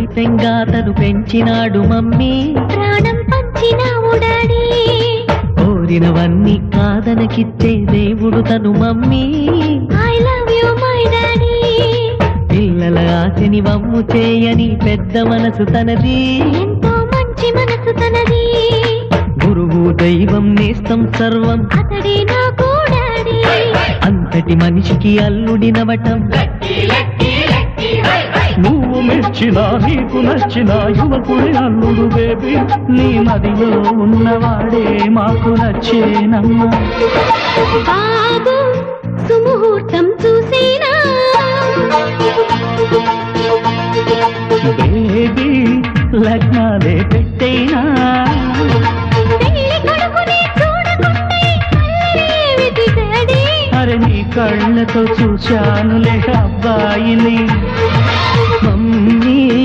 తొలి పెంగాతను పెంచినాడు మమ్మీ. ప్రాణం పంచినావు డాడీ కోరినవన్నీ కాదనకిచ్చే దేవుడు తను mummy. I love you my daddy పిల్లల ఆశని వమ్ము చేయని పెద్ద మనసు తనది. ఎంతో మంచి మనసు తనది. గురువు దైవం నేస్తం సర్వం. అతడే నాకు అంతటి మనిషికి అల్లుడినవటం నువ్వు మెచ్చిన నీకు నచ్చిన యువకుడి అల్లుడు బేబీ. నీ మదిలో ఉన్నవాడే మాకు నచ్చేనమ్మా. సుముహూర్తం చూసేనా? బేబీ లగ్నాలే పెట్టేనా? అరే నీ కళ్ళతో చూశానులే అబ్బాయిని.